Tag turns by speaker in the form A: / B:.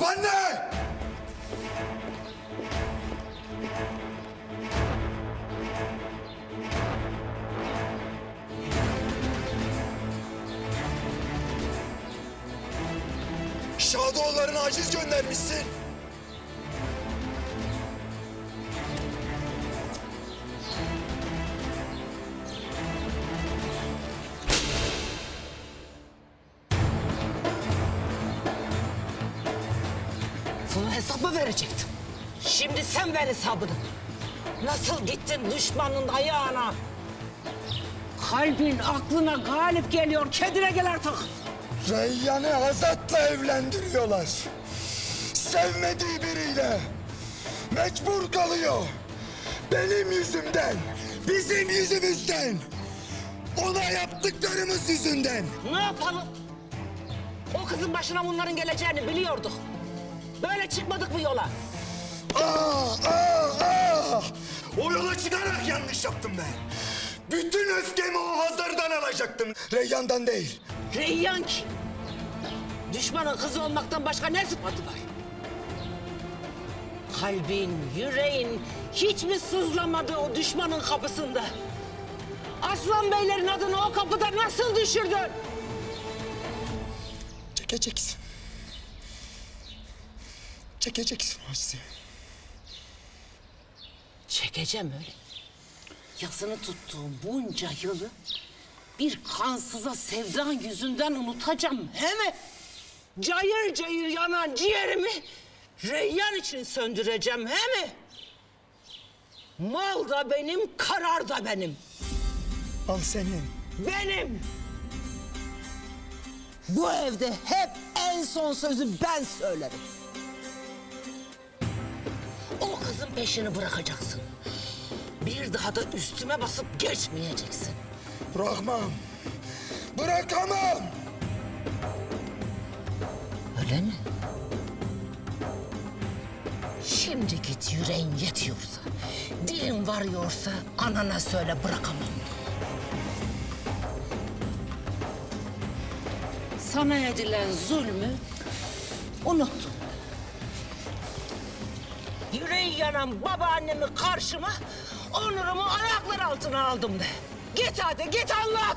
A: Babaanne! Şadoğullarına aciz göndermişsin.
B: Sana hesap mı verecektim? Şimdi sen ver hesabını. Nasıl gittin düşmanın ayağına? Kalbin aklına galip geliyor. Kendine gel artık.
A: Reyyan'ı Azat'la evlendiriyorlar. Sevmediği biriyle. Mecbur kalıyor. Benim yüzümden. Bizim yüzümüzden. Ona yaptıklarımız yüzünden.
B: Ne yapalım? O kızın başına bunların geleceğini biliyorduk. Böyle çıkmadık bu yola.
A: Aa, aa, aa! O yola çıkarak yanlış yaptım ben. Bütün öfkemi o Hazar'dan alacaktım. Reyyan'dan değil.
B: Reyyan kim? Düşmanın kızı olmaktan başka ne sıfatı var? Kalbin, yüreğin hiç mi sızlamadı o düşmanın kapısında? Aslan beylerin adını o kapıda nasıl düşürdün?
A: Çekeceksin. Çekeceksin o.
B: Çekeceğim öyle. Yasını tuttuğum bunca yılı bir kansıza sevdan yüzünden unutacağım he mi? Cayır cayır yanan ciğerimi reyyan için söndüreceğim he mi? Mal da benim, karar da benim.
A: Al senin.
B: Benim. Bu evde hep en son sözü ben söylerim. Peşini bırakacaksın. Bir daha da üstüme basıp geçmeyeceksin.
A: Bırakmam. Bırakamam.
B: Öyle mi? Şimdi git yüreğin yetiyorsa, dilin varıyorsa anana söyle bırakamam. Sana edilen zulmü unuttum. Yüreği yanan babaannemi karşıma, onurumu ayaklar altına aldım de. Git hadi git anlat.